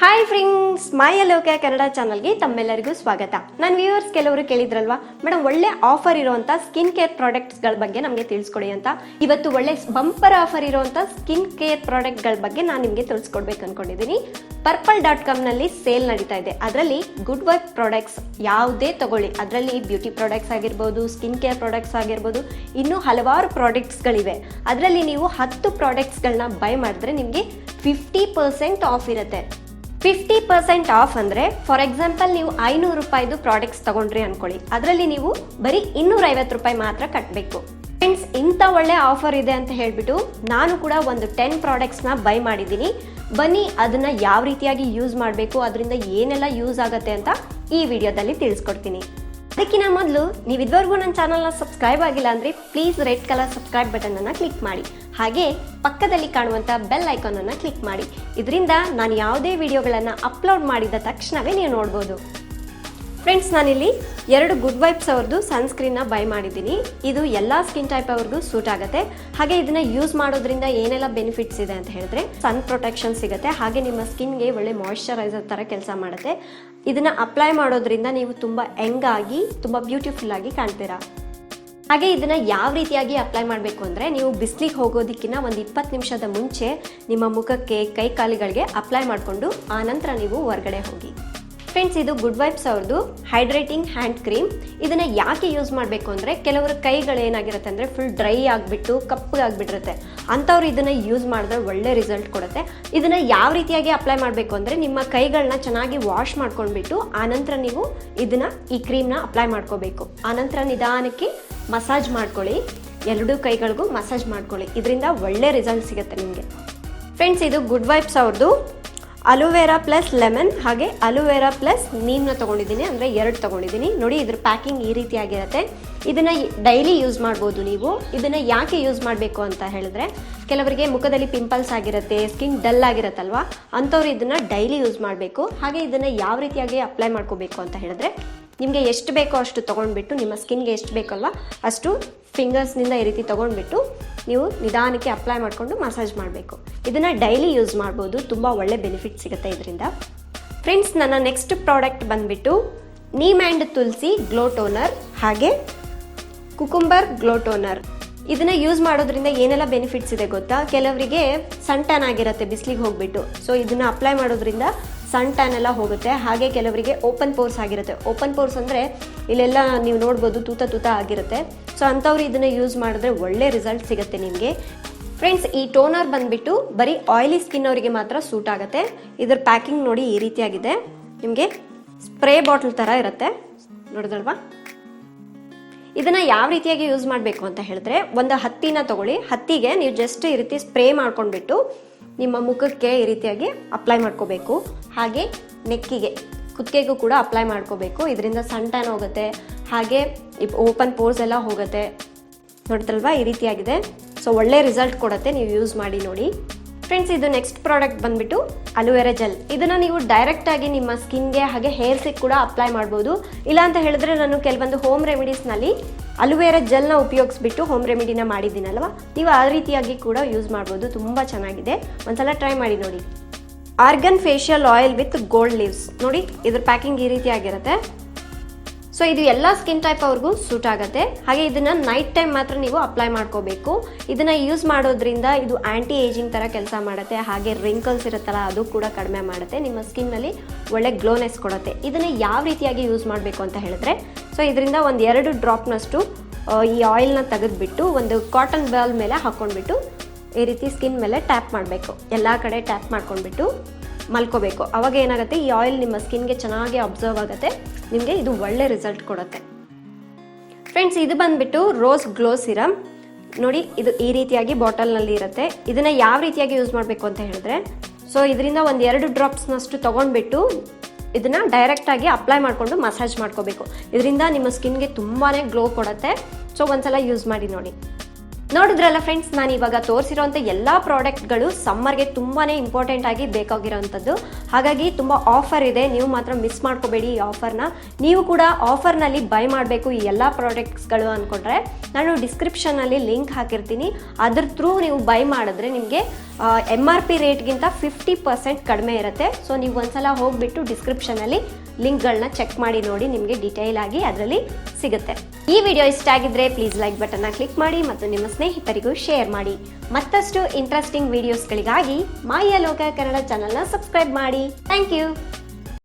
Hi friends Mayaloka Kannada ಚಾನಲ್ಗೆ ತಮ್ಮೆಲ್ಲರಿಗೂ ಸ್ವಾಗತ. ನನ್ನ ವ್ಯೂವರ್ಸ್ ಕೆಲವರು ಕೇಳಿದ್ರಲ್ವಾ? ಮೇಡಮ್ ಒಳ್ಳೆ ಆಫರ್ ಇರುವಂತ ಸ್ಕಿನ್ ಕೇರ್ ಪ್ರಾಡಕ್ಟ್ಸ್ಗಳ ಬಗ್ಗೆ ನಮಗೆ ತಿಳಿಸ್ಕೊಡಿ ಅಂತ. ಇವತ್ತು ಒಳ್ಳೆ ಬಂಪರ್ ಆಫರ್ ಇರುವಂತ ಸ್ಕಿನ್ ಕೇರ್ ಪ್ರಾಡಕ್ಟ್ಗಳ ಬಗ್ಗೆ ನಾನು ನಿಮಗೆ ತಿಳಿಸ್ಕೊಡ್ಬೇಕು ಅನ್ಕೊಂಡಿದ್ದೀನಿ ಪರ್ಪಲ್ ಡಾಟ್ ಕಾಮ್ನಲ್ಲಿ ಸೇಲ್ ನಡೀತಾ ಇದೆ. ಅದರಲ್ಲಿ ಗುಡ್ ವರ್ಕ್ ಪ್ರಾಡಕ್ಟ್ಸ್ ಯಾವುದೇ ತಗೊಳ್ಳಿ. ಅದರಲ್ಲಿ ಬ್ಯೂಟಿ ಪ್ರಾಡಕ್ಟ್ಸ್ ಆಗಿರ್ಬೋದು ಸ್ಕಿನ್ ಕೇರ್ ಪ್ರಾಡಕ್ಟ್ಸ್ ಆಗಿರ್ಬೋದು, ಇನ್ನೂ ಹಲವಾರು ಪ್ರಾಡಕ್ಟ್ಸ್ಗಳಿವೆ ಅದರಲ್ಲಿ ನೀವು ಹತ್ತು ಪ್ರಾಡಕ್ಟ್ಸ್ಗಳನ್ನ ಬೈ ಮಾಡಿದ್ರೆ ನಿಮಗೆ ಫಿಫ್ಟಿ ಪರ್ಸೆಂಟ್ ಆಫ್ ಇರುತ್ತೆ. ಫಿಫ್ಟಿ ಪರ್ಸೆಂಟ್ ಆಫ್ ಅಂದರೆ ಫಾರ್ ಎಕ್ಸಾಂಪಲ್ ನೀವು ಐನೂರು ರೂಪಾಯಿದು ಪ್ರಾಡಕ್ಟ್ಸ್ ತಗೊಂಡ್ರಿ ಅನ್ಕೊಳ್ಳಿ. ಅದರಲ್ಲಿ ನೀವು ಬರೀ ಇನ್ನೂರ ಐವತ್ತು ರೂಪಾಯಿ ಮಾತ್ರ ಕಟ್ಟಬೇಕು ಫ್ರೆಂಡ್ಸ್ ಇಂಥ ಒಳ್ಳೆ ಆಫರ್ ಇದೆ ಅಂತ ಹೇಳಿಬಿಟ್ಟು ನಾನು ಕೂಡ ಒಂದು ಟೆನ್ ಪ್ರಾಡಕ್ಟ್ಸ್ನ ಬೈ ಮಾಡಿದ್ದೀನಿ. ಬನ್ನಿ, ಅದನ್ನು ಯಾವ ರೀತಿಯಾಗಿ ಯೂಸ್ ಮಾಡಬೇಕು, ಅದರಿಂದ ಏನೆಲ್ಲ ಯೂಸ್ ಆಗುತ್ತೆ ಅಂತ ಈ ವಿಡಿಯೋದಲ್ಲಿ ತಿಳಿಸ್ಕೊಡ್ತೀನಿ. ಅದಕ್ಕಿಂತ ಮೊದಲು ನೀವು ಇದುವರೆಗೂ ನನ್ನ ಚಾನಲ್ನ ಸಬ್ಸ್ಕ್ರೈಬ್ ಆಗಿಲ್ಲ ಅಂದರೆ ಪ್ಲೀಸ್ ರೆಡ್ ಕಲರ್ ಸಬ್ಸ್ಕ್ರೈಬ್ ಬಟನನ್ನು ಕ್ಲಿಕ್ ಮಾಡಿ. ಹಾಗೆ ಪಕ್ಕದಲ್ಲಿ ಕಾಣುವಂಥ ಬೆಲ್ ಐಕಾನ್ ಅನ್ನು ಕ್ಲಿಕ್ ಮಾಡಿ. ಇದರಿಂದ ನಾನು ಯಾವುದೇ ವಿಡಿಯೋಗಳನ್ನು ಅಪ್ಲೋಡ್ ಮಾಡಿದ ತಕ್ಷಣವೇ ನೀವು ನೋಡ್ಬೋದು. ಫ್ರೆಂಡ್ಸ್, ನಾನಿಲ್ಲಿ ಎರಡು ಗುಡ್ ವೈಬ್ಸ್ ಅವ್ರದ್ದು ಸನ್ಸ್ಕ್ರೀನ್ನ ಬೈ ಮಾಡಿದ್ದೀನಿ. ಇದು ಎಲ್ಲ ಸ್ಕಿನ್ ಟೈಪ್ ಅವ್ರಿಗೂ ಸೂಟ್ ಆಗುತ್ತೆ. ಹಾಗೆ ಇದನ್ನ ಯೂಸ್ ಮಾಡೋದ್ರಿಂದ ಏನೆಲ್ಲ ಬೆನಿಫಿಟ್ಸ್ ಇದೆ ಅಂತ ಹೇಳಿದ್ರೆ ಸನ್ ಪ್ರೊಟೆಕ್ಷನ್ ಸಿಗುತ್ತೆ. ಹಾಗೆ ನಿಮ್ಮ ಸ್ಕಿನ್ಗೆ ಒಳ್ಳೆ ಮಾಯಶ್ಚರೈಸರ್ ಥರ ಕೆಲಸ ಮಾಡುತ್ತೆ. ಇದನ್ನ ಅಪ್ಲೈ ಮಾಡೋದ್ರಿಂದ ನೀವು ತುಂಬ ಯಂಗ್ ಆಗಿ, ತುಂಬ ಬ್ಯೂಟಿಫುಲ್ ಆಗಿ ಕಾಣ್ತೀರಾ. ಹಾಗೆ ಇದನ್ನ ಯಾವ ರೀತಿಯಾಗಿ ಅಪ್ಲೈ ಮಾಡಬೇಕು ಅಂದರೆ ನೀವು ಬಿಸಿಲಿಗೆ ಹೋಗೋದಕ್ಕಿಂತ ಒಂದು ಇಪ್ಪತ್ತು ನಿಮಿಷದ ಮುಂಚೆ ನಿಮ್ಮ ಮುಖಕ್ಕೆ, ಕೈ ಕಾಲಿಗಳಿಗೆ ಅಪ್ಲೈ ಮಾಡಿಕೊಂಡು ಆನಂತರ ನೀವು ಹೊರಗಡೆ ಹೋಗಿ. ಫ್ರೆಂಡ್ಸ್, ಇದು ಗುಡ್ ವೈಬ್ಸ್ ಅವ್ರದ್ದು ಹೈಡ್ರೇಟಿಂಗ್ ಹ್ಯಾಂಡ್ ಕ್ರೀಮ್. ಇದನ್ನು ಯಾಕೆ ಯೂಸ್ ಮಾಡಬೇಕು ಅಂದರೆ ಕೆಲವರ ಕೈಗಳು ಏನಾಗಿರುತ್ತೆ ಅಂದರೆ ಫುಲ್ ಡ್ರೈ ಆಗಿಬಿಟ್ಟು ಕಪ್ಪಗಾಗ್ಬಿಟ್ಟಿರುತ್ತೆ ಅಂಥವ್ರು ಇದನ್ನು ಯೂಸ್ ಮಾಡಿದ್ರೆ ಒಳ್ಳೆ ರಿಸಲ್ಟ್ ಕೊಡುತ್ತೆ. ಇದನ್ನು ಯಾವ ರೀತಿಯಾಗಿ ಅಪ್ಲೈ ಮಾಡಬೇಕು ಅಂದರೆ ನಿಮ್ಮ ಕೈಗಳನ್ನ ಚೆನ್ನಾಗಿ ವಾಶ್ ಮಾಡ್ಕೊಂಡ್ಬಿಟ್ಟು, ಆನಂತರ ನೀವು ಇದನ್ನು ಈ ಕ್ರೀಮ್ನ ಅಪ್ಲೈ ಮಾಡ್ಕೋಬೇಕು. ಆನಂತರ ನಿಧಾನಕ್ಕೆ ಮಸಾಜ್ ಮಾಡ್ಕೊಳ್ಳಿ. ಎರಡೂ ಕೈಗಳಿಗೂ ಮಸಾಜ್ ಮಾಡ್ಕೊಳ್ಳಿ. ಇದರಿಂದ ಒಳ್ಳೆ ರಿಸಲ್ಟ್ ಸಿಗುತ್ತೆ ನಿಮಗೆ. ಫ್ರೆಂಡ್ಸ್ ಇದು ಗುಡ್ ವೈಬ್ಸ್ ಅವ್ರದ್ದು ಅಲೋವೆರಾ ಪ್ಲಸ್ ಲೆಮನ್ ಹಾಗೆ ಅಲೋವೆರಾ ಪ್ಲಸ್ ನೀಮ್ನ ತೊಗೊಂಡಿದ್ದೀನಿ, ಅಂದರೆ ಎರಡು ತೊಗೊಂಡಿದ್ದೀನಿ. ನೋಡಿ, ಇದ್ರ ಪ್ಯಾಕಿಂಗ್ ಈ ರೀತಿಯಾಗಿರುತ್ತೆ ಇದನ್ನು ಡೈಲಿ ಯೂಸ್ ಮಾಡ್ಬೋದು ನೀವು. ಇದನ್ನು ಯಾಕೆ ಯೂಸ್ ಮಾಡಬೇಕು ಅಂತ ಹೇಳಿದ್ರೆ, ಕೆಲವರಿಗೆ ಮುಖದಲ್ಲಿ ಪಿಂಪಲ್ಸ್ ಆಗಿರುತ್ತೆ ಸ್ಕಿನ್ ಡಲ್ ಆಗಿರುತ್ತಲ್ವ, ಅಂಥವ್ರು ಇದನ್ನು ಡೈಲಿ ಯೂಸ್ ಮಾಡಬೇಕು. ಹಾಗೆ ಇದನ್ನು ಯಾವ ರೀತಿಯಾಗಿ ಅಪ್ಲೈ ಮಾಡ್ಕೋಬೇಕು ಅಂತ ಹೇಳಿದ್ರೆ, ನಿಮಗೆ ಎಷ್ಟು ಬೇಕೋ ಅಷ್ಟು ತೊಗೊಂಡ್ಬಿಟ್ಟು, ನಿಮ್ಮ ಸ್ಕಿನ್ಗೆ ಎಷ್ಟು ಬೇಕಲ್ವ, ಅಷ್ಟು ಫಿಂಗರ್ಸ್ನಿಂದ ಈ ರೀತಿ ತೊಗೊಂಡ್ಬಿಟ್ಟು ನೀವು ನಿಧಾನಕ್ಕೆ ಅಪ್ಲೈ ಮಾಡಿಕೊಂಡು ಮಸಾಜ್ ಮಾಡಬೇಕು. ಇದನ್ನು ಡೈಲಿ ಯೂಸ್ ಮಾಡ್ಬೋದು. ತುಂಬ ಒಳ್ಳೆ ಬೆನಿಫಿಟ್ ಸಿಗುತ್ತೆ ಇದರಿಂದ. ಫ್ರೆಂಡ್ಸ್ ನನ್ನ ನೆಕ್ಸ್ಟ್ ಪ್ರಾಡಕ್ಟ್ ಬಂದುಬಿಟ್ಟು neem and tulsi glow toner ಹಾಗೆ ಕುಕುಂಬರ್ ಗ್ಲೋ ಟೋನರ್ ಇದನ್ನ ಯೂಸ್ ಮಾಡೋದ್ರಿಂದ ಏನೆಲ್ಲ ಬೆನಿಫಿಟ್ಸ್ ಇದೆ ಗೊತ್ತಾ? ಕೆಲವರಿಗೆ ಸನ್ ಟ್ಯಾನ್ ಆಗಿರುತ್ತೆ, ಬಿಸಿಲಿಗೆ ಹೋಗ್ಬಿಟ್ಟು. ಸೊ ಇದನ್ನ ಅಪ್ಲೈ ಮಾಡೋದ್ರಿಂದ ಸನ್ ಟ್ಯಾನ್ ಎಲ್ಲ ಹೋಗುತ್ತೆ. ಹಾಗೆ ಕೆಲವರಿಗೆ ಓಪನ್ ಪೋರ್ಸ್ ಆಗಿರುತ್ತೆ. ಓಪನ್ ಪೋರ್ಸ್ ಅಂದರೆ ಇಲ್ಲೆಲ್ಲ ನೀವು ನೋಡ್ಬೋದು, ತೂತ ತೂತ ಆಗಿರುತ್ತೆ. ಸೊ ಅಂಥವ್ರು ಇದನ್ನ ಯೂಸ್ ಮಾಡಿದ್ರೆ ಒಳ್ಳೆ ರಿಸಲ್ಟ್ ಸಿಗುತ್ತೆ ನಿಮಗೆ. ಫ್ರೆಂಡ್ಸ್ ಈ ಟೋನರ್ ಬಂದ್ಬಿಟ್ಟು ಬರೀ ಆಯಿಲಿ ಸ್ಕಿನ್ ಅವರಿಗೆ ಮಾತ್ರ ಸೂಟ್ ಆಗುತ್ತೆ. ಇದ್ರ ಪ್ಯಾಕಿಂಗ್ ನೋಡಿ ಈ ರೀತಿಯಾಗಿದೆ. ನಿಮಗೆ ಸ್ಪ್ರೇ ಬಾಟಲ್ ಥರ ಇರುತ್ತೆ. ನೋಡಿದಲ್ವಾ ಇದನ್ನ ಯಾವ ರೀತಿಯಾಗಿ ಯೂಸ್ ಮಾಡಬೇಕು ಅಂತ ಹೇಳಿದ್ರೆ, ಒಂದು ಹತ್ತಿನ ತಗೊಳ್ಳಿ. ಹತ್ತಿಗೆ ನೀವು ಜಸ್ಟ್ ಈ ರೀತಿ ಸ್ಪ್ರೇ ಮಾಡ್ಕೊಂಡ್ಬಿಟ್ಟು ನಿಮ್ಮ ಮುಖಕ್ಕೆ ಈ ರೀತಿಯಾಗಿ ಅಪ್ಲೈ ಮಾಡ್ಕೋಬೇಕು. ಹಾಗೆ ನೆಕ್ಕಿಗೆ. ಕುತ್ತಿಗೆಗೂ ಕೂಡ ಅಪ್ಲೈ ಮಾಡ್ಕೋಬೇಕು. ಇದರಿಂದ ಸನ್ ಟ್ಯಾನ್ ಹೋಗುತ್ತೆ. ಹಾಗೆ ಓಪನ್ ಪೋರ್ಸ್ ಎಲ್ಲ ಹೋಗುತ್ತೆ. ನೋಡ್ತಲ್ವಾ ಈ ರೀತಿಯಾಗಿದೆ. ಸೊ ಒಳ್ಳೆ ರಿಸಲ್ಟ್ ಕೊಡುತ್ತೆ. ನೀವು ಯೂಸ್ ಮಾಡಿ ನೋಡಿ. ಫ್ರೆಂಡ್ಸ್ ಇದು ನೆಕ್ಸ್ಟ್ ಪ್ರಾಡಕ್ಟ್ ಬಂದ್ಬಿಟ್ಟು ಅಲುವೆರಾ ಜೆಲ್ ಇದನ್ನು ನೀವು ಡೈರೆಕ್ಟ್ ಆಗಿ ನಿಮ್ಮ ಸ್ಕಿನ್ಗೆ ಹಾಗೆ ಹೇರ್ಸಿಗೆ ಕೂಡ ಅಪ್ಲೈ ಮಾಡ್ಬೋದು. ಇಲ್ಲ ಅಂತ ಹೇಳಿದ್ರೆ ನಾನು ಕೆಲವೊಂದು ಹೋಮ್ ರೆಮಿಡೀಸ್ನಲ್ಲಿ ಅಲೋವೆರಾ ಜೆಲ್ನ ಉಪಯೋಗಿಸ್ಬಿಟ್ಟು ಹೋಮ್ ರೆಮಿಡಿನ ಮಾಡಿದ್ದೀನಲ್ವ? ನೀವು ಆ ರೀತಿಯಾಗಿ ಕೂಡ ಯೂಸ್ ಮಾಡ್ಬೋದು. ತುಂಬ ಚೆನ್ನಾಗಿದೆ. ಒಂದ್ಸಲ ಟ್ರೈ ಮಾಡಿ ನೋಡಿ. Argan facial oil with gold leaves ನೋಡಿ, ಇದ್ರ ಪ್ಯಾಕಿಂಗ್ ಈ ರೀತಿ ಆಗಿರುತ್ತೆ. ಸೊ ಇದು ಎಲ್ಲ ಸ್ಕಿನ್ ಟೈಪ್ ಅವ್ರಿಗೂ ಸೂಟ್ ಆಗುತ್ತೆ. ಹಾಗೆ ಇದನ್ನ ನೈಟ್ ಟೈಮ್ ಮಾತ್ರ ನೀವು ಅಪ್ಲೈ ಮಾಡ್ಕೋಬೇಕು. ಇದನ್ನ ಯೂಸ್ ಮಾಡೋದ್ರಿಂದ ಇದು ಆಂಟಿ ಏಜಿಂಗ್ ತರ ಕೆಲಸ ಮಾಡುತ್ತೆ. ಹಾಗೆ ರಿಂಕಲ್ಸ್ ಇರುತ್ತಲ್ಲ, ಅದು ಕೂಡ ಕಡಿಮೆ ಮಾಡುತ್ತೆ. ನಿಮ್ಮ ಸ್ಕಿನ್ನಲ್ಲಿ ಒಳ್ಳೆ ಗ್ಲೋನೆಸ್ ಕೊಡುತ್ತೆ. ಇದನ್ನ ಯಾವ ರೀತಿಯಾಗಿ ಯೂಸ್ ಮಾಡಬೇಕು ಅಂತ ಹೇಳಿದ್ರೆ ಸೊ ಇದರಿಂದ ಒಂದು ಎರಡು ಡ್ರಾಪ್ನಷ್ಟು ಈ ಆಯಿಲ್ನ ತೆಗೆದುಬಿಟ್ಟು ಒಂದು ಕಾಟನ್ ಬಾಲ್ ಮೇಲೆ ಹಾಕ್ಕೊಂಡ್ಬಿಟ್ಟು ಈ ರೀತಿ ಸ್ಕಿನ್ ಮೇಲೆ ಟ್ಯಾಪ್ ಮಾಡಬೇಕು. ಎಲ್ಲ ಕಡೆ ಟ್ಯಾಪ್ ಮಾಡ್ಕೊಂಡ್ಬಿಟ್ಟು ಮಲ್ಕೋಬೇಕು. ಅವಾಗ ಏನಾಗುತ್ತೆ, ಈ ಆಯಿಲ್ ನಿಮ್ಮ ಸ್ಕಿನ್ಗೆ ಚೆನ್ನಾಗಿ ಅಬ್ಸರ್ವ್ ಆಗುತ್ತೆ. ನಿಮಗೆ ಇದು ಒಳ್ಳೆ ರಿಸಲ್ಟ್ ಕೊಡುತ್ತೆ. ಫ್ರೆಂಡ್ಸ್ ಇದು ಬಂದ್ಬಿಟ್ಟು ರೋಸ್ ಗ್ಲೋ ಸಿರಮ್ ನೋಡಿ, ಇದು ಈ ರೀತಿಯಾಗಿ ಬಾಟಲ್ನಲ್ಲಿ ಇರುತ್ತೆ. ಇದನ್ನ ಯಾವ ರೀತಿಯಾಗಿ ಯೂಸ್ ಮಾಡಬೇಕು ಅಂತ ಹೇಳಿದ್ರೆ ಸೊ ಇದರಿಂದ ಒಂದು ಎರಡು ಡ್ರಾಪ್ಸ್ನಷ್ಟು ತೊಗೊಂಡ್ಬಿಟ್ಟು ಇದನ್ನ ಡೈರೆಕ್ಟ್ ಆಗಿ ಅಪ್ಲೈ ಮಾಡಿಕೊಂಡು ಮಸಾಜ್ ಮಾಡ್ಕೋಬೇಕು. ಇದರಿಂದ ನಿಮ್ಮ ಸ್ಕಿನ್ಗೆ ತುಂಬಾನೇ ಗ್ಲೋ ಕೊಡುತ್ತೆ. ಸೊ ಒಂದ್ಸಲ ಯೂಸ್ ಮಾಡಿ ನೋಡಿ. ನೋಡಿದ್ರಲ್ಲ ಫ್ರೆಂಡ್ಸ್ ನಾನು ಇವಾಗ ತೋರಿಸಿರೋಂಥ ಎಲ್ಲ ಪ್ರಾಡಕ್ಟ್ಗಳು ಸಮ್ಮರ್ಗೆ ತುಂಬಾ ಇಂಪಾರ್ಟೆಂಟ್ ಆಗಿ ಬೇಕಾಗಿರೋವಂಥದ್ದು ಹಾಗಾಗಿ ತುಂಬ ಆಫರ್ ಇದೆ. ನೀವು ಮಾತ್ರ ಮಿಸ್ ಮಾಡ್ಕೋಬೇಡಿ ಈ ಆಫರ್ನ ನೀವು ಕೂಡ ಆಫರ್ನಲ್ಲಿ ಬೈ ಮಾಡಬೇಕು ಈ ಎಲ್ಲ ಪ್ರಾಡಕ್ಟ್ಸ್ಗಳು ಅಂದ್ಕೊಂಡ್ರೆ ನಾನು ಡಿಸ್ಕ್ರಿಪ್ಷನಲ್ಲಿ ಲಿಂಕ್ ಹಾಕಿರ್ತೀನಿ. ಅದ್ರ ಥ್ರೂ ನೀವು ಬೈ ಮಾಡಿದ್ರೆ ನಿಮಗೆ ಎಂ ಆರ್ ಪಿ ರೇಟ್ಗಿಂತ ಫಿಫ್ಟಿ ಪರ್ಸೆಂಟ್ ಕಡಿಮೆ ಇರುತ್ತೆ. ಸೊ ನೀವು ಒಂದ್ಸಲ ಹೋಗ್ಬಿಟ್ಟು ಡಿಸ್ಕ್ರಿಪ್ಷನಲ್ಲಿ ಲಿಂಕ್ಗಳನ್ನ ಚೆಕ್ ಮಾಡಿ ನೋಡಿ ನಿಮಗೆ ಡೀಟೇಲ್ ಆಗಿ ಅದರಲ್ಲಿ ಸಿಗುತ್ತೆ. ಈ ವಿಡಿಯೋ ಇಷ್ಟ ಆಗಿದ್ರೆ ಪ್ಲೀಸ್ ಲೈಕ್ ಬಟನ್ನ ಕ್ಲಿಕ್ ಮಾಡಿ ಮತ್ತು ನಿಮ್ಮ ಸ್ನೇಹಿತರಿಗೂ ಶೇರ್ ಮಾಡಿ. ಮತ್ತಷ್ಟು ಇಂಟ್ರೆಸ್ಟಿಂಗ್ ವಿಡಿಯೋಸ್ಗಳಿಗಾಗಿ ಮಾಯ ಲೋಕ ಕನ್ನಡ ಚಾನಲ್ನ ಸಬ್ಸ್ಕ್ರೈಬ್ ಮಾಡಿ. Thank you